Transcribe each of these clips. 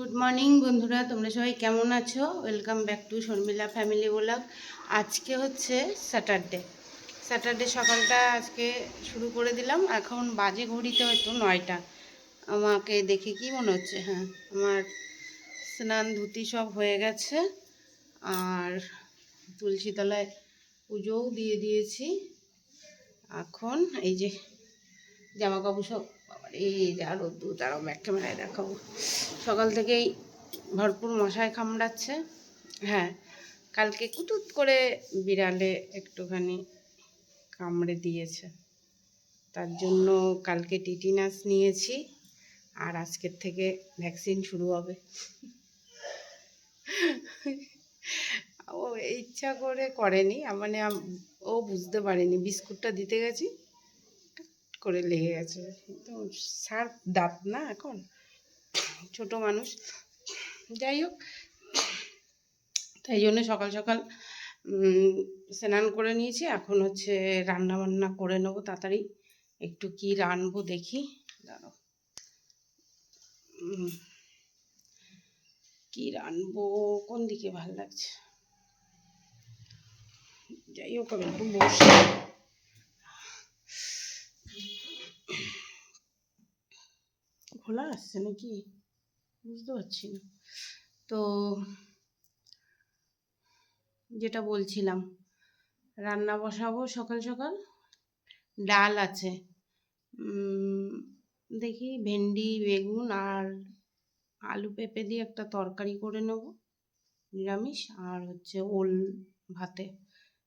Good morning বন্ধুরা। তোমরা সবাই কেমন আছো? Welcome back to Sharmila family blog আজকে হচ্ছে স্যাটারডে স্যাটারডে সকালটা আজকে শুরু করে দিলাম। এখন বাজে ঘড়িতে হয়তো নয়টা। আমাকে দেখে কি মনে হচ্ছে? হ্যাঁ আমার স্নান ধুতি সব হয়ে গেছে। আর তুলসীতলায় পুজোও দিয়ে দিয়েছি। এখন এই যে জামা কাপড় সব এই যে ব্যাক ক্যামেরায় দেখাবো। সকাল থেকেই ভরপুর মশায় কামড়াচ্ছে। হ্যাঁ কালকে কুটুত করে বিড়ালে একটুখানি কামড়ে দিয়েছে। তার জন্য কালকে টিটিনাস নিয়েছি, আর আজকের থেকে ভ্যাকসিন শুরু হবে। ও ইচ্ছা করে করেনি মানে ও বুঝতে পারেনি। বিস্কুটটা দিতে গেছি করে লেগে গেছে। তো সার দাঁত না এখন ছোট মানুষ। যাই হোক তাই জন্য সকাল সকাল স্নান করে নিয়েছি। এখন হচ্ছে রান্না বান্না করে নেব তাড়াতাড়ি। একটু কি রানবো দেখি। উম, কি রানবো কোন দিকে ভালো লাগছে? যাই হোক আমি একটু বসে। খোলা আসছে নাকি বুঝতে পারছি না তো যেটা বলছিলাম, রান্না বসাবো সকাল সকাল, ডাল আছে দেখি ভেন্ডি, বেগুন আর আলু পেঁপে দিয়ে একটা তরকারি করে নেব, নিরামিষ, আর হচ্ছে ওল ভাতে,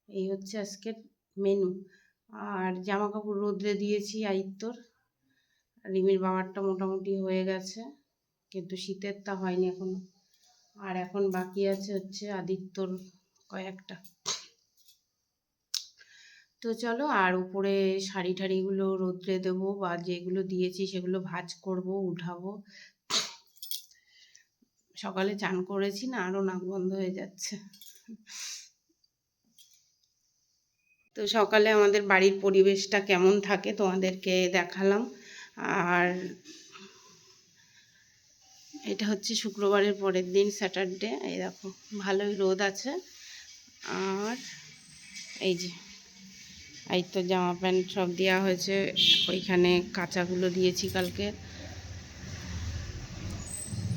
এই হচ্ছে আজকের মেনু আর জামা কাপড় রোদ্রে দিয়েছি, আইত্তর। রিমির বাবারটা মোটামুটি হয়ে গেছে, কিন্তু শীতেরটা হয়নি এখনও। আর এখন বাকি আছে হচ্ছে আদিত্যর কয়েকটা। তো চলো, আর উপরে শাড়ি ঠাড়িগুলো রোদ্রে দেবো বা যেগুলো দিয়েছি সেগুলো ভাজ করব, উঠাবো। সকালে চান করেছি না আরও নাক বন্ধ হয়ে যাচ্ছে। তো সকালে আমাদের বাড়ির পরিবেশটা কেমন থাকে তোমাদেরকে দেখালাম। আর এটা হচ্ছে শুক্রবারের পরের দিন স্যাটারডে এই দেখো, ভালোই রোদ আছে। আর এই যে, এই তো জামা প্যান্ট সব দেওয়া হয়েছে, ওইখানে কাঁচাগুলো দিয়েছি কালকে।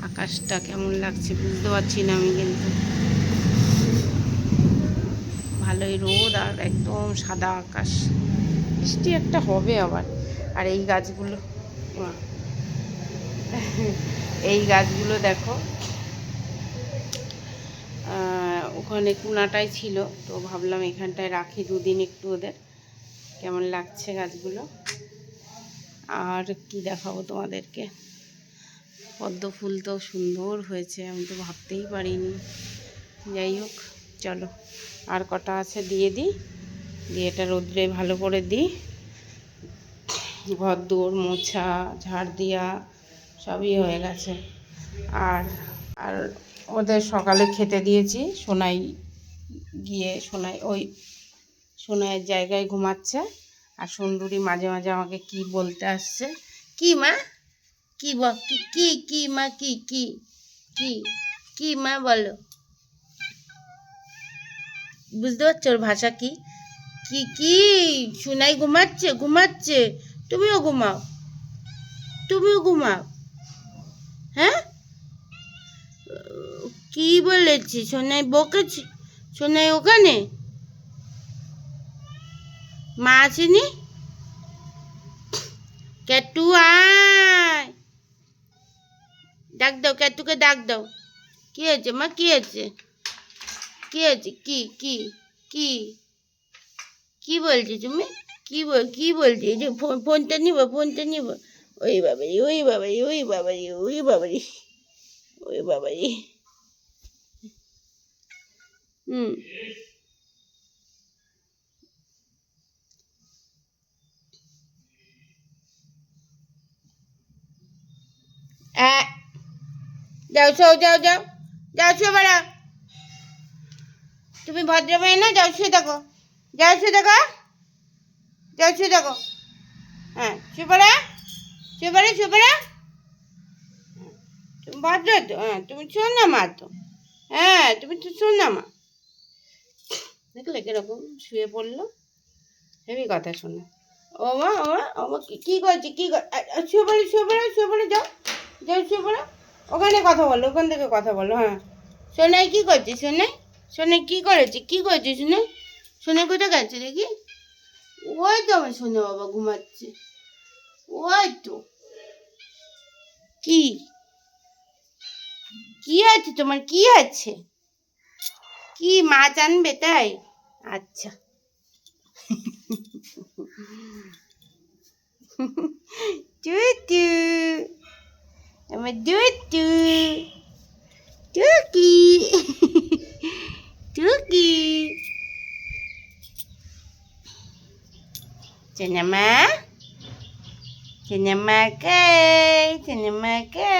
আকাশটা কেমন লাগছে বুঝতে পারছি না আমি কিন্তু। ভালোই রোদ আর একদম সাদা আকাশ। বৃষ্টি একটা হবে আবার। আর এই গাছগুলো। এই গাছগুলো দেখো। ওখানে কুনাটাই ছিল, তো ভাবলাম এখানটায় রাখি দুদিন একটু ওদের। কেমন লাগছে গাছগুলো? আর কি দেখাবো তোমাদেরকে? পদ্ম ফুল তো সুন্দর হয়েছে, আমি তো ভাবতেই পারিনি। যাই হোক, চলো। আর কটা আছে দিয়ে দিই? দিয়ে এটা রোদ্রে ভালো করে দিই। ঘর দৌড় মোছা ঝাড় দেওয়া সবই হয়ে গেছে। আর আর ওদের সকালে খেতে দিয়েছি, সোনাই গিয়ে সোনাই ওই সোনাইয়ের জায়গায় ঘুমাচ্ছে। আর সুন্দরী মাঝে মাঝে আমাকে কি বলতে আসছে? কি মা? কি কি কি মা, কি কি কি কি মা বলো? বুঝতে পারছ ওর ভাষা কি? কি কি? সোনাই ঘুমাচ্ছে ঘুমাচ্ছে। তুমিও ঘুমাও। তুমিও ঘুমাও। হ্যাঁ? কি বলেছি? সোনাই বকেছি সোনাই ওখানে? মা আসেনি ক্যাটু আয়। ডাক দাও ক্যাটুকে ডাক দাও। কি হয়েছে মা? কি হয়েছে? কি হয়েছে? কি কি কি? কি বলছো তুমি? কি বল কি বলছি এই যে ফোন ফোনটা নিব ফোনটা নিব ওই বাবারি ওই বাবারি ওই বাবারি ওই বাবারি ওই বাবারি হুম আ, যাও শো যাও যাও যাও শো বেড়া তুমি ভদ্র মেয়ে না যাও শুয়ে থাকো যাও শুয়ে থাকো যাও, শুয়ে থাকো। হ্যাঁ শুয়ে পড়া শুয়ে পড়া শুয়ে পড়া। ভদ্র তো হ্যাঁ তুমি শোনা মা তো। হ্যাঁ তুমি তো শোনা মা। দেখলে কীরকম শুয়ে পড়ল? হেবি কথা শোনো। ও মা ও মা ও মা, কি- করছে, কি শুয়ে পড়ে শুয়ে পড়ে শুয়ে পড়ে, যাও। যাও, শুয়ে পড়ো। ওখানে কথা বলো, ওখান থেকে কথা বলো হ্যাঁ। সোনাই কি করছে, সোনাই? সোনাই কি করেছে কি করেছে, সোনাই? সোনাই কোথায় গেছে দেখি? ওই তো আমার সোনা বাবা ঘুমাচ্ছে। ওই তো কি? কি আছে তোমার? কি আছে? কি মাছ আনবে তাই? আচ্ছা। টুটু। আমার দুটু টুকি। টুকি। চেনামা চেনামা কে চেনামা কে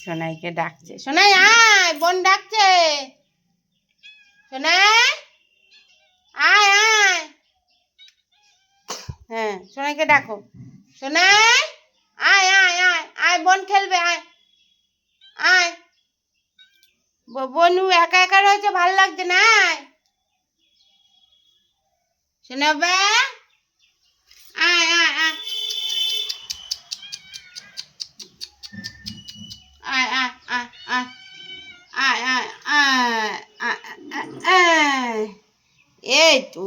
সোনাইকে ডাকছে সোনাই আয় বোন ডাকছে সোনাই আয় আয় হ্যাঁ সোনাইকে ডাকো সোনাই আয় আয় আয় আয় বোন খেলবে আয় আয় ব- বনু একা একা রয়েছে, ভালো লাগছে না? আয় আয় এই তো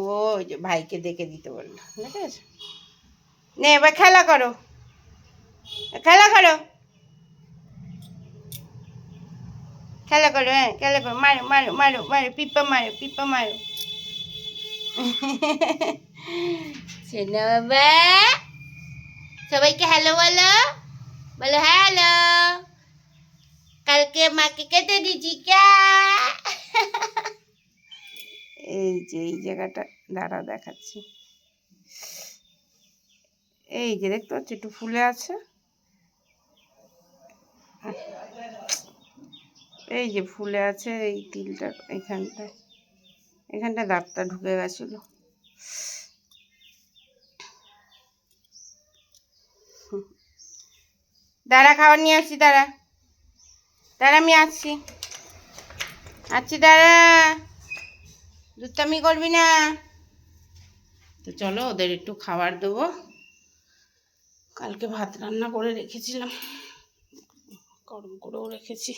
ভাইকে দেখে দিতে বলল, ঠিক আছে? নে, এবার খেলা করো। খেলা করো। খেলা করো হ্যাঁ খেলা করো মারো মারো মারো মারো পিপ্পা মারো পিপ্পা মারো। শোনো বাবা সবাইকে হ্যালো বলো? বলো হ্যালো কালকে মাকে কেটে দিয়েছি ক্যা এই যে এই জায়গাটা দাঁড়া দেখাচ্ছি। এই যে দেখতে পাচ্ছি একটু ফুলে আছে। এই যে ফুলে আছে এই তিলটা এখানটায়। এখানটা দাঁতটা ঢুকে গেছিল। দাঁড়া, খাবার নিয়ে আসছি, দাঁড়া। দাঁড়া, আমি আসছি। আসছি, দাঁড়া। দুধটামি করবি না? তো চলো, ওদের একটু খাবার দেবো। কালকে ভাত রান্না করে রেখেছিলাম। গরম করেও রেখেছি।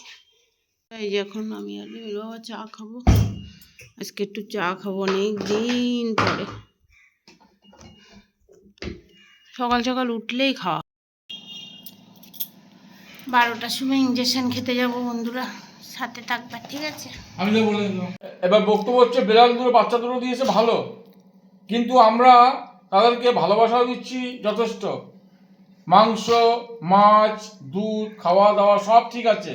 এই যে এখন আমি আর বাবা চা খাব। আজকে একটু চা খাব অনেক দিন পরে। সকাল সকাল উঠলেই খাওয়া। বারোটার সময় ইঞ্জেকশন খেতে যাব বন্ধুরা, সাথে থাকবা, ঠিক আছে? আমি তো বলে এবার বক্তব্য হচ্ছে, বিড়াল দুটো বাচ্চা দুটো দিয়েছে ভালো, কিন্তু আমরা তাদেরকে ভালোবাসাও দিচ্ছি যথেষ্ট। মাংস, মাছ, দুধ, খাওয়া দাওয়া সব ঠিক আছে।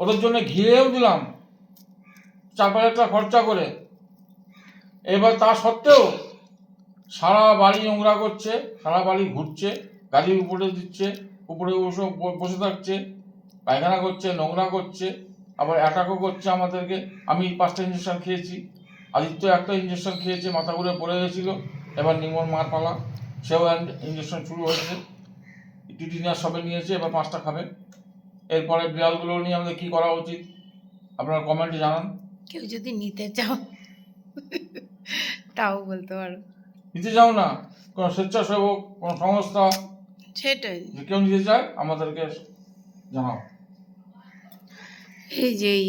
ওদের জন্য ঘিরেও দিলাম। চার পাঁচ খরচা করে। এবার তা সত্ত্বেও সারা বাড়ি নোংরা করছে, সারা বাড়ি ঘুরছে গাড়ির উপরে দিচ্ছে, উপরে বসে বসে থাকছে, পায়খানা করছে, নোংরা করছে, আবার অ্যাটাকও করছে আমাদেরকে। আমি পাঁচটা ইঞ্জেকশন খেয়েছি। আদিত্য একটা ইঞ্জেকশন খেয়েছে, মাথা ঘুরে পড়ে গেছিল। এবার নিমন মার পালা। সেও ইঞ্জেকশন শুরু হয়েছে। টিটিনিয়ার সবে নিয়েছে, এবার পাঁচটা খাবে। এরপরে বিড়ালগুলো নিয়ে আমাদের কি করা উচিত? আপনারা কমেন্টে জানান। কেউ যদি নিতে চাও তাও বলতে পারো। নিতে চাও না? কোনো স্বেচ্ছাসেবক কোনো সংস্থা? সেটাই। কেউ নিতে চায় আমাদেরকে জানাও। এই যে এই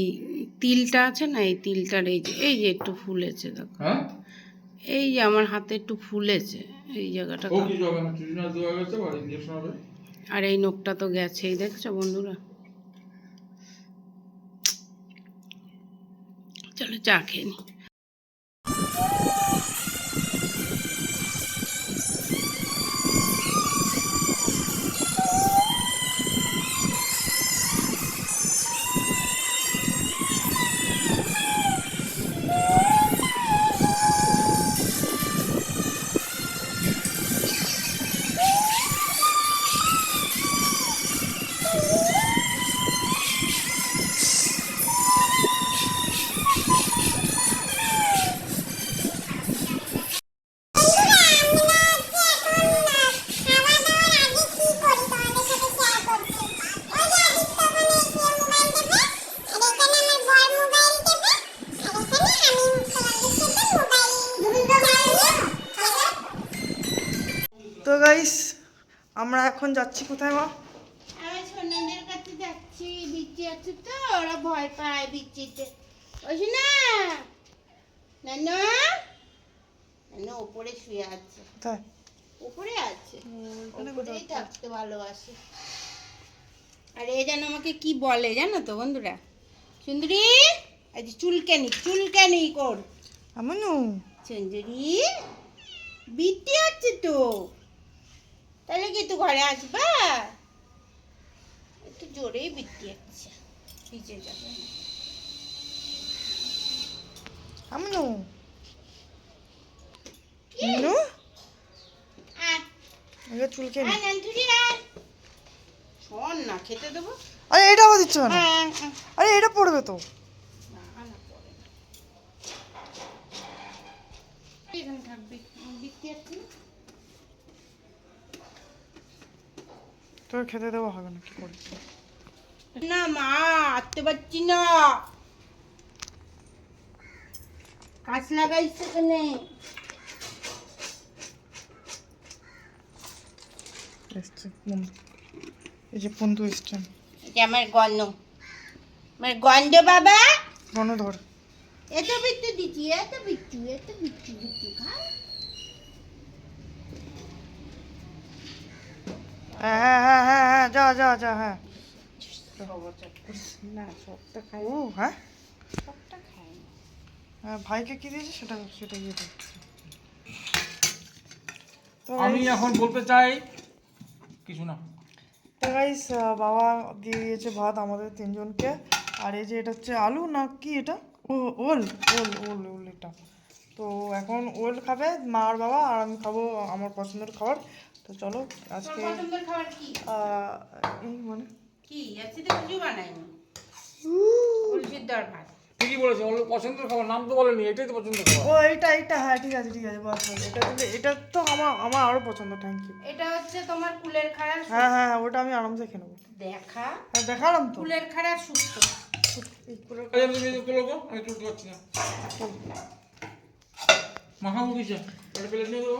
তিলটা আছে না এই তিলটার এই যে এই যে একটু ফুলেছে দেখো। হ্যাঁ? এই যে আমার হাতে একটু ফুলেছে এই জায়গাটা ও কিছু হবে না দেওয়া গেছে ইঞ্জেকশন হবে? আর এই নোখটা তো গেছেই দেখছ বন্ধুরা? চলো চা খেয়ে নি। তো গাইস আমরা এখন যাচ্ছি কোথায় মা? আমি সোনাদের কাছে যাচ্ছি বিচ্ছি আছে তো? ওরা ভয় পায় বিচ্ছিতে। ওই না নানু? নানু ওপরে শুয়ে আছে। কোথায়? উপরে আছে? উপরেই থাকতে ভালোবাসে। আর এ যেন আমাকে কি বলে জানো তো বন্ধুরা? সুন্দরী আজ চুলকানি চুলকানি কর? আমানু। সুন্দরী বৃত্তি আছে তো? তাহলে কি তুই ঘরে আসবা? একটু জোরেই বৃত্তি আছে ভিজে যাবে। আমানু নু। চুলকে নি শোন না খেতে দেবো। আরে এটা আবার দিচ্ছ কেন? হ্যাঁ হ্যাঁ আরে এটা পড়বে তো। না, না, না। থাকবি? বৃত্তি আছে তোর খেতে দেওয়া হবে না কি করি না মা আটতে পারছি না। কাজ লাগাইছে এখানে। এসছে এই যে বন্ধু এসছেন এটা আমার গন্ধ। আমার গন্ধ বাবা। মনে ধর। এত বিচ্ছু দিচ্ছি এত বিচ্ছু এত বিচ্ছু বিচ্ছু। খা হ্যাঁ হ্যাঁ হ্যাঁ হ্যাঁ হ্যাঁ যা যা যা হ্যাঁ। না সবটা খাই। ও হ্যাঁ? সবটা খাই হ্যাঁ ভাইকে কি দিয়েছে সেটা দিয়ে আমি এখন বলতে চাই কিছু না। তো গাইস বাবা দিয়ে দিয়েছে ভাত আমাদের তিনজনকে। আর এই যে এটা হচ্ছে আলু না কি এটা? ও ওল ওল ওল ওল এটা। তো এখন ওল খাবে মা আর বাবা আর আমি খাব আমার পছন্দের খাবার। তো চলো আজকে এই মানে। কি? আজকে তো কিছু বানাইনি ঠিকই বলেছে ওর পছন্দের খাবার নাম তো বলেনি এটাই তো পছন্দের খাবার। ও এইটা এইটা হ্যাঁ ঠিক আছে ঠিক আছে বাস বাস এটা দিলে এটা তো আমার আমার আরও পছন্দ থ্যাংক ইউ এটা হচ্ছে তোমার কুলের খাড়ার হ্যাঁ হ্যাঁ হ্যাঁ, ওটা আমি আরামসে খেয়ে নেব। দেখা। হ্যাঁ দেখালাম তো। কুলের খাড়ার সুস্থ এই তুলো তো আমি তুলতে পারছি না। কিসে? এটা প্লেট নিয়ে দেবো।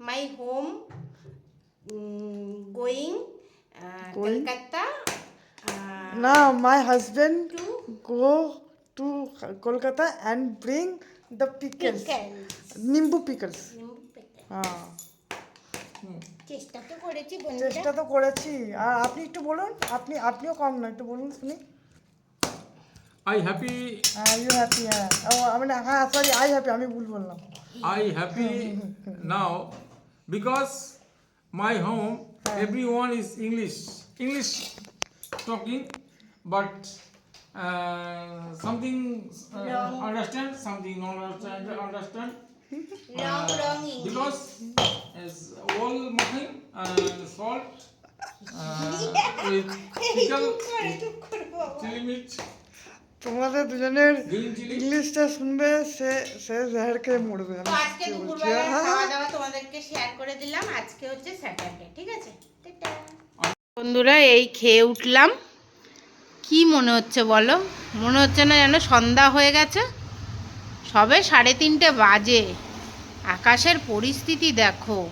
মাই হোম গোয়িং কলকাতা না my husband go to Kolkata and bring the pickles nimbu pickles হ্যাঁ। করেছি চেষ্টা তো করেছি। আর আপনি একটু বলুন আপনি আপনিও কম না একটু বলুন শুনি। আই হ্যাপি ইউ হ্যাপি হ্যাঁ ও আমি না হ্যাঁ সরি আই হ্যাপি আমি ভুল বললাম। I happy now because my home every one is English English talking but something understand something non understand because all মাথিং salt with chicken chilli meat তোমাদের দুজনের ইংলিশটা শুনবে সে সে জেহারকে মরবে। আমি আজকে হ্যাঁ খাওয়া দাওয়া তোমাদেরকে শেয়ার করে দিলাম। আজকে হচ্ছে স্যাটারডে ঠিক আছে? বন্ধুরা এই খেয়ে উঠলাম। কি মনে হচ্ছে বলো? মনে হচ্ছে না যেন সন্ধ্যা হয়ে গেছে। সবে সাড়ে তিনটে বাজে। আকাশের পরিস্থিতি দেখো।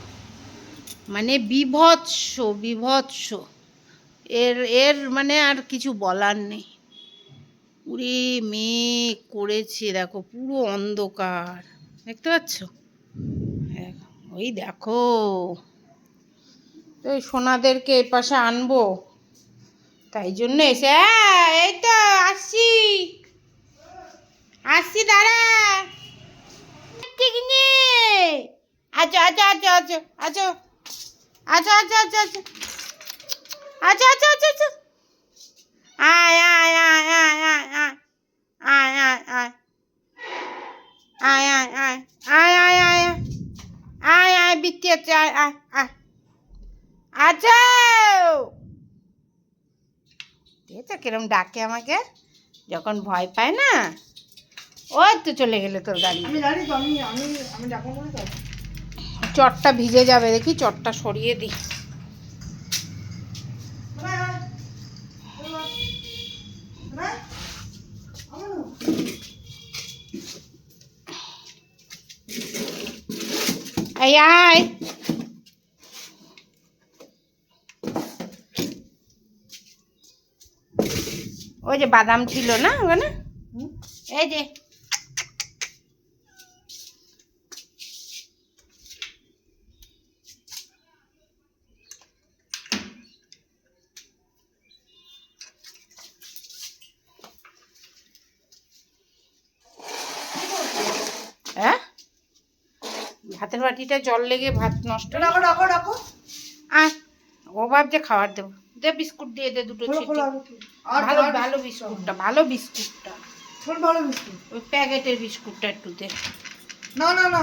মানে বিভৎস বিভৎস। এর এর মানে আর কিছু বলার নেই। উরে মেঘ করেছে দেখো পুরো অন্ধকার দেখতে পাচ্ছ হ্যাঁ, ওই দেখো তো সোনাদেরকে এ পাশে আনব তাই জন্য এসে হ্যাঁ, এই তো আসছি আসছি দাঁড়া ঠিক নেই আচ্ছা আচ্ছা আচ্ছা আচ্ছা আচ্ছা আচ্ছা আচ্ছা আচ্ছা আচ্ছা আচ্ছা আচ্ছা আচ্ছা আচ্ছা আয় আয় আয় আয় আয় আয় আয় আয় আয় আয় আয় আয় আয় আয় আয় দিচ্ছি হচ্ছে আয় আয় আয় আচ্ছা দেখেছ কিরম ডাকে আমাকে? যখন ভয় পায় না? ওই তো চলে গেলে তোর গাড়ি। চটটা ভিজে যাবে দেখি চটটা সরিয়ে দিই। এই আয় ওই যে বাদাম ছিল না ওখানে এই যে হ্যাঁ ভাতের বাটিটা জল লেগে ভাত নষ্ট ডাকো রাখো ডাকো আয় ও ভাবছে খাবার দেবো। দে বিস্কুট দিয়ে দে দুটো। আর ভালো ভালো বিস্কুটটা ভালো বিস্কুটটা। ভালো বিস্কুট। ওই প্যাকেটের বিস্কুটটা একটু দে। না না না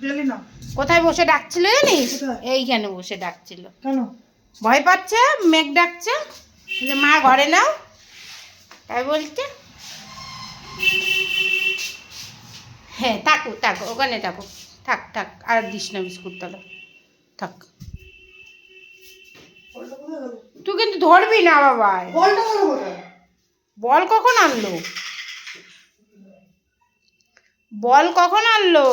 ডেলি না। কোথায় বসে ডাকছিল জানিস? এইখানে বসে ডাকছিল? কেন? ভয় পাচ্ছে? মেঘ ডাকছে? যে মা ঘরে নাও। তাই বলছে। হ্যাঁ থাকো থাকো ওখানে থাকো। থাক থাক আর দিস না বিস্কুট তাহলে। থাক। তুই কিন্তু ধরবি না বাবা। বল কখন আনলো? বল কখন আনলো?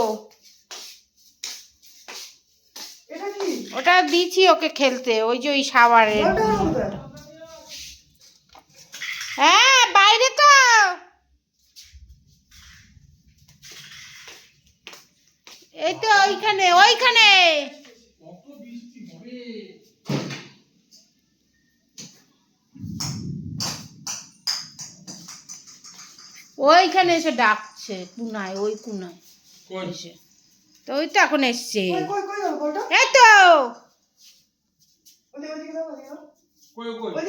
ওটা দিয়েছি ওকে খেলতে ওই যে ওই সাবারের বলটা গেল কোথায় হ্যাঁ বাইরে তো এই তো ওইখানে ওইখানে। ওইখানে এসে ডাকছে কুনায় ওই কুনায় এসে। তো ওই তো এখন এসছে। কই কই কই গেল বলটা এই তো।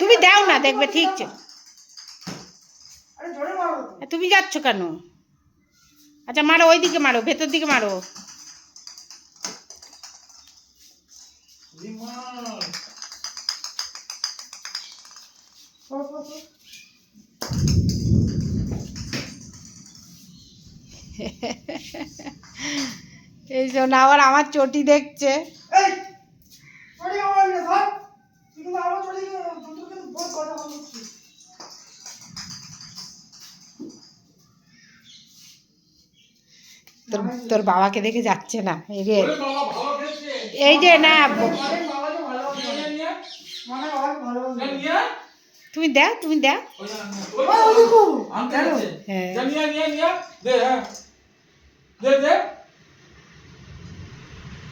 তুমি দাও না দেখবে ঠিক আছে দাও। আরে জোরে মারো। তো তুমি যাচ্ছ কেন? আচ্ছা মারো ওইদিকে মারো ভেতর দিকে মারো। এই জন্য আবার আমার চটি দেখছে। তোর তোর বাবাকে দেখে যাচ্ছে না এই খেলছে। এই যে না মানে তুমি দাও তুমি? যাচ্ছে। হ্যাঁ। যা নিয়ে নিয়ে নিয়ে দে হ্যাঁ দে দে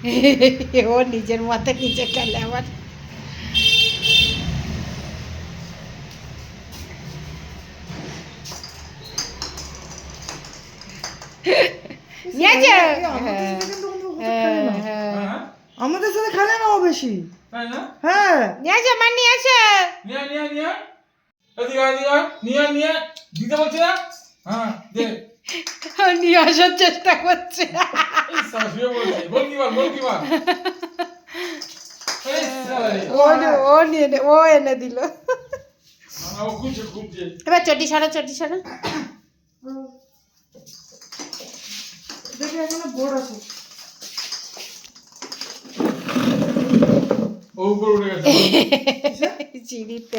ও নিজের মতে নিজে খেলে আবার আমাদের সাথে খেলে না। ও বেশি। তাই না? হ্যাঁ। নিয়ে নিয়ে নিয়ে এদিকে এদিকে নিয়ে নিয়ে দিতে বলছি না? হ্যাঁ দে। নিয়ে আসার চেষ্টা করছে। ও নিয়ে ও এনে দিল এবার চটি সারা চটি সারা চিড়িতে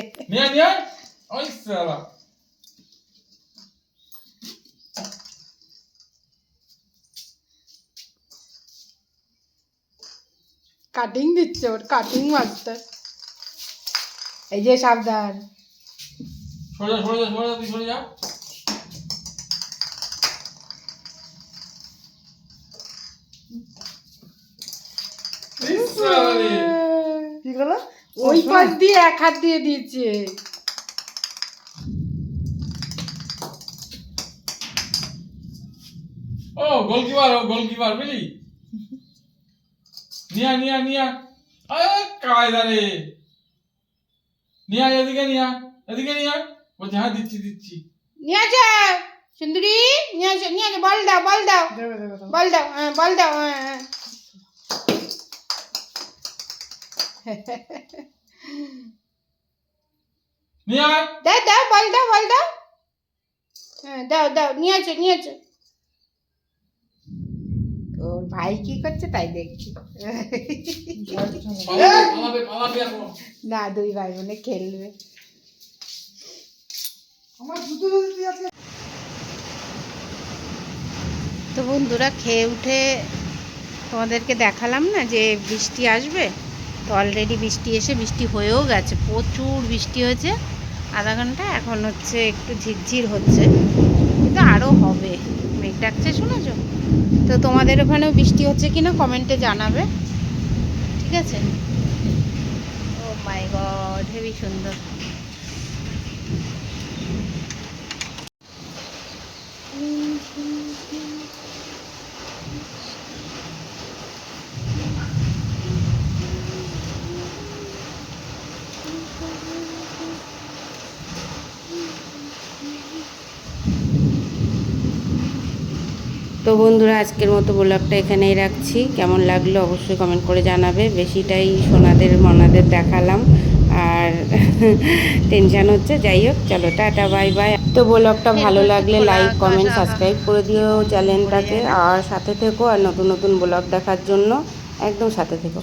কাটিং দিচ্ছে ওর কাটিং মাস্টার এই যে সাবধান। সরে সরে সরে তুই সরে যা। এই সালা রে। কি গেল ওই পাশ দিয়ে এক হাত দিয়ে দিয়েছে। ও গোলকিপার ও গোলকিপার বুঝলি? নিয়া নিয়া নিয়া। আরে কায়দা রে নিয়া এদিকে নিয়া এদিকে নিয়া। বলছে হ্যাঁ দিচ্ছি দিচ্ছি। নিয়ে আসো সুন্দরী নিয়ে আসো নিয়ে বল দাও বল দাও। বল দাও হ্যাঁ বল দাও হ্যাঁ হ্যাঁ। নিয়ে। দাও দাও বল দাও বল দাও। হ্যাঁ দাও দাও নিয়ে আছো নিয়ে আছো ওর ভাই কি করছে তাই দেখছি। না দুই ভাই বোনে খেলবে। তো বন্ধুরা খেয়ে উঠে তোমাদেরকে দেখালাম না যে বৃষ্টি আসবে? তো অলরেডি বৃষ্টি এসে বৃষ্টি হয়েও গেছে প্রচুর বৃষ্টি হয়েছে। আধা ঘণ্টা এখন হচ্ছে একটু ঝিরঝির হচ্ছে। কিন্তু আরও হবে। মেঘ ডাকছে শুনেছ? তো তোমাদের ওখানেও বৃষ্টি হচ্ছে কি না কমেন্টে জানাবে। ঠিক আছে? ও মাই গড হেভি সুন্দর। তো বন্ধুরা আজকের মতো ব্লগটা এখানেই রাখছি। কেমন লাগল অবশ্যই কমেন্ট করে জানাবে। বেশিটাই সোনাদের মনাদের দেখালাম। আর টেনশান হচ্ছে। যাই হোক চলো টাটা বাই বাই তো ব্লগটা ভালো লাগলে লাইক কমেন্ট সাবস্ক্রাইব করে দিও চ্যানেলটাকে আর সাথে থেকো আর নতুন নতুন ব্লগ দেখার জন্য। একদম সাথে থেকো।